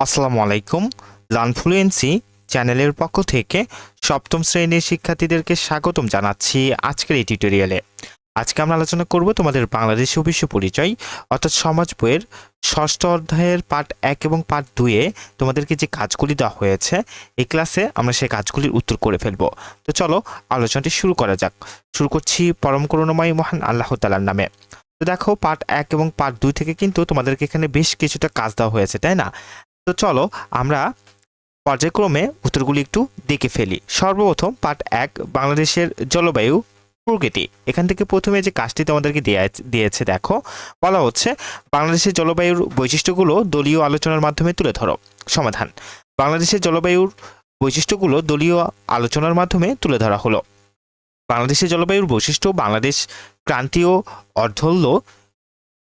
আসসালামু আলাইকুম। লানফ্লুয়েন্সি চ্যানেলের পক্ষ থেকে সপ্তম শ্রেণির শিক্ষার্থীদেরকে স্বাগতম জানাচ্ছি আজকের এই টিউটোরিয়ালে আজকে আমরা আলোচনা করব তোমাদের বাংলাদেশ বিশ্ব পরিচয়, অর্থাৎ সমাজ বইয়ের ষষ্ঠ অধ্যায়ের পার্ট এক এবং পার্ট দুয়ে তোমাদেরকে যে কাজগুলি দেওয়া হয়েছে, এই ক্লাসে আমরা সেই কাজগুলির উত্তর করে ফেলব। তো চলো আলোচনাটি শুরু করা যাক। শুরু করছি পরম করুণাময় মহান আল্লাহ তালার নামে। তো দেখো পার্ট এক এবং পার্ট দুই থেকে কিন্তু তোমাদেরকে এখানে বেশ কিছুটা কাজ দেওয়া হয়েছে, তাই না? তো চলো আমরা পর্যায়ক্রমে উত্তরগুলি একটু দেখে ফেলি। সর্বপ্রথম পার্ট এক, বাংলাদেশের জলবায়ু প্রকৃতি। এখান থেকে প্রথমে যে কাজটি তোমাদেরকে দেয়া- দিয়েছে, দেখো। বলা হচ্ছে, বাংলাদেশের জলবায়ুর বৈশিষ্ট্যগুলো দলীয় আলোচনার মাধ্যমে তুলে ধরো। সমাধান, বাংলাদেশের জলবায়ুর বৈশিষ্ট্যগুলো দলীয় আলোচনার মাধ্যমে তুলে ধরা হলো। বাংলাদেশের জলবায়ুর বৈশিষ্ট্য, বাংলাদেশ ক্রান্তীয় অর্ধল্য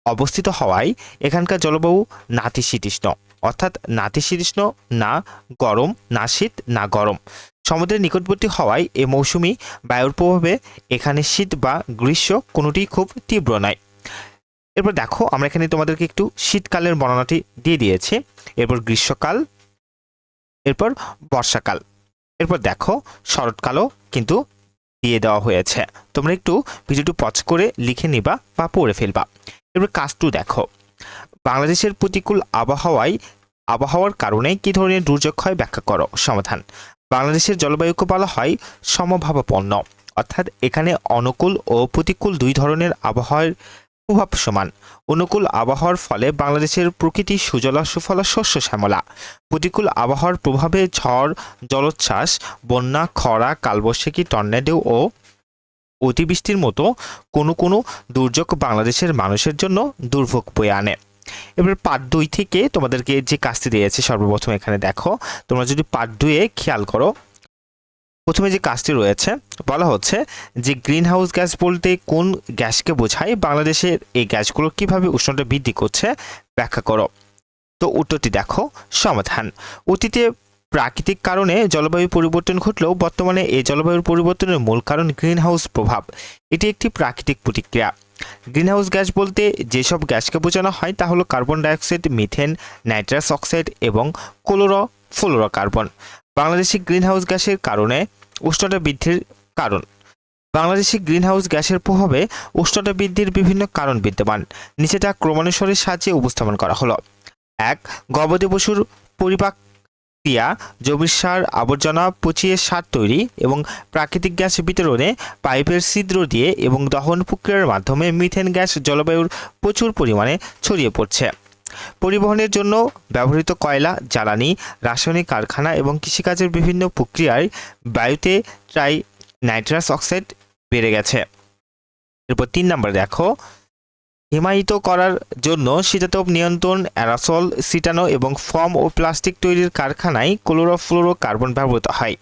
অবস্থিত হওয়ায় এখানকার জলবায়ু নাতিশীতোষ্ণ। অর্থাৎ নাতিশীতোষ্ণ না গরম, না শীত, না গরম। সমুদ্রের নিকটবর্তী হওয়ায় এ মৌসুমি বায়ুর প্রভাবে এখানে শীত বা গ্রীষ্ম কোনোটি খুব তীব্র নয়। এরপর দেখো, আমরা এখানে তোমাদেরকে একটু শীতকালের বর্ণনাটি দিয়ে দিয়েছি। এরপর গ্রীষ্মকাল, এরপর বর্ষাকাল। এরপর দেখো, শরৎকালও কিন্তু দিয়ে দেওয়া হয়েছে। তোমরা একটু ভিডিওটি পজ করে লিখে নিবা বা পড়ে ফেলবা। এরপর কাজটু দেখো। বাংলাদেশের প্রতিকূল আবহাওয়ায় আবহাওয়ার কারণে কী ধরনের দুর্যোগ হয় ব্যাখ্যা করো। সমাধান। বাংলাদেশের জলবায়ুকে বলা হয় সমভাবাপন্ন। অর্থাৎ এখানে অনুকূল ও প্রতিকূল দুই ধরনের আবহাওয়ার প্রভাব সমান। অনুকূল আবহাওয়ার ফলে বাংলাদেশের প্রকৃতি সুজলা, সুফলা শস্য শ্যামলা। প্রতিকূল আবহাওয়ার প্রভাবে ঝড়, জলোচ্ছ্বাস, বন্যা, খরা, কালবৈশাখী, টর্নেডো ও অতিবৃষ্টির মতো কোনো কোনো দুর্যোগ বাংলাদেশের মানুষের জন্য দুর্ভোগ বয়ে আনে। এবার পার্ট দুই থেকে তোমাদেরকে যে কাজটি দিয়েছে সর্বপ্রথম এখানে দেখো, তোমরা যদি পার্ট দুয়ে খেয়াল করো, প্রথমে যে কাজটি রয়েছে, বলা হচ্ছে যে গ্রিন হাউস গ্যাস বলতে কোন গ্যাসকে বোঝায়, বাংলাদেশের এই গ্যাসগুলো কীভাবে উষ্ণতা বৃদ্ধি করছে, ব্যাখ্যা করো। তো উত্তরটি দেখো, সমাধান। অতীতে প্রাকৃতিক কারণে জলবায়ু পরিবর্তন ঘটলেও বর্তমানে এই জলবায়ুর পরিবর্তনের মূল কারণ গ্রিন হাউস প্রভাব। এটি একটি প্রাকৃতিক প্রতিক্রিয়া। গ্রিনহাউস গ্যাস বলতে যেসব গ্যাসকে বোঝানো হয় তা হলো carbon dioxide, methane, nitrous oxide এবং ক্লোরো ফ্লোরোকার্বন বাংলাদেশি গ্রিনহাউস গ্যাসের কারণে উষ্ণতা বৃদ্ধির কারণ। বাংলাদেশি গ্রিনহাউস গ্যাসের প্রভাবে উষ্ণতা বৃদ্ধির বিভিন্ন কারণ বিদ্যমান। নিচেটা ক্রমানুসারের সাহায্যে উপস্থাপন করা হলো। এক, গবাদি পশুর পরিপাক ক্রিয়া জমির সার, আবর্জনা, পচিয়ে সার তৈরি এবং প্রাকৃতিক গ্যাস বিতরণে পাইপের ছিদ্র দিয়ে এবং দহন প্রক্রিয়ার মাধ্যমে মিথেন গ্যাস জলবায়ুর প্রচুর পরিমাণে ছড়িয়ে পড়ছে। পরিবহনের জন্য ব্যবহৃত কয়লা, জ্বালানি, রাসায়নিক কারখানা এবং কৃষিকাজের বিভিন্ন প্রক্রিয়ায় বায়ুতে ট্রাই নাইট্রাস অক্সাইড বেড়ে গেছে। এরপর তিন নম্বর দেখো। হিমায়িত করার জন্য শীতাতপ নিয়ন্ত্রণ, অ্যারাসল, সিটানো এবং ফর্ম ও প্লাস্টিক তৈরির কারখানায় ক্লোরোফ্লোরো কার্বন ব্যবহৃত হয়।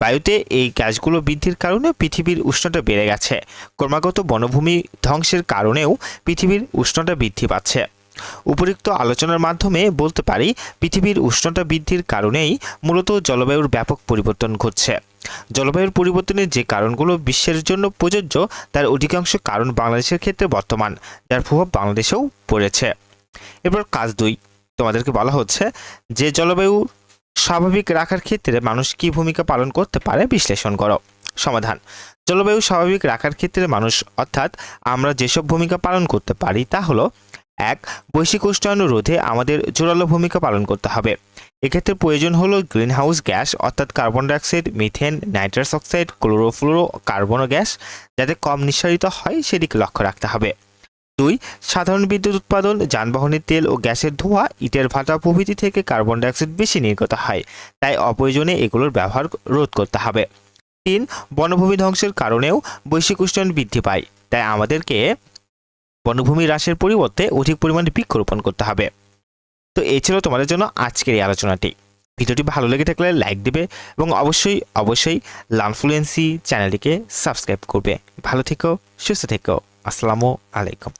বায়ুতে এই গ্যাসগুলো বৃদ্ধির কারণে পৃথিবীর উষ্ণতা বেড়ে গেছে। ক্রমাগত বনভূমি ধ্বংসের কারণেও পৃথিবীর উষ্ণতা বৃদ্ধি পাচ্ছে। উপরিক্ত আলোচনার মাধ্যমে বলতে পারি, পৃথিবীর উষ্ণতা বৃদ্ধির কারণেই মূলত জলবায়ুর ব্যাপক পরিবর্তন ঘটছে। জলবায়ুর পরিবর্তনের যে কারণগুলো বিশ্বের জন্য প্রযোজ্য, তার অধিকাংশ কারণ বাংলাদেশের ক্ষেত্রে বর্তমান, যার প্রভাব বাংলাদেশেও পড়েছে। এরপর কাজ দুই। তোমাদেরকে বলা হচ্ছে যে, জলবায়ু স্বাভাবিক রাখার ক্ষেত্রে মানুষ কী ভূমিকা পালন করতে পারে বিশ্লেষণ করো। সমাধান। জলবায়ু স্বাভাবিক রাখার ক্ষেত্রে মানুষ, অর্থাৎ আমরা যেসব ভূমিকা পালন করতে পারি তা হলো এক, বৈশ্বিক উষ্ণায়ন রোধে আমাদের জোরালো ভূমিকা পালন করতে হবে। এক্ষেত্রে প্রয়োজন হলো গ্রিনহাউস গ্যাস, অর্থাৎ carbon dioxide, methane, nitrous oxide, chlorofluorocarbon gas, যাতে কম নিঃসারিত হয় সেদিকে লক্ষ্য রাখতে হবে। দুই, সাধারণ বিদ্যুৎ উৎপাদন, যানবাহনের তেল ও গ্যাসের ধোঁয়া, ইটের ভাটা প্রভৃতি থেকে কার্বন ডাইঅক্সাইড বেশি নির্গত হয়, তাই অপ্রয়োজনে এগুলোর ব্যবহার রোধ করতে হবে। তিন, বনভূমি ধ্বংসের কারণেও বৈশ্বিক উষ্ণায়ন বৃদ্ধি পায়, তাই আমাদেরকে বনভূমি হ্রাসের পরিবর্তে অধিক পরিমাণে বৃক্ষ রোপণ করতে হবে। তো এই ছিল তোমাদের জন্য আজকের এই আলোচনাটি। ভিডিওটি ভালো লেগে থাকলে লাইক দেবে এবং অবশ্যই অবশ্যই লানফ্লুয়েন্সি চ্যানেলটিকে সাবস্ক্রাইব করবে। ভালো থেকো, সুস্থ থেকো। আসসালামু আলাইকুম।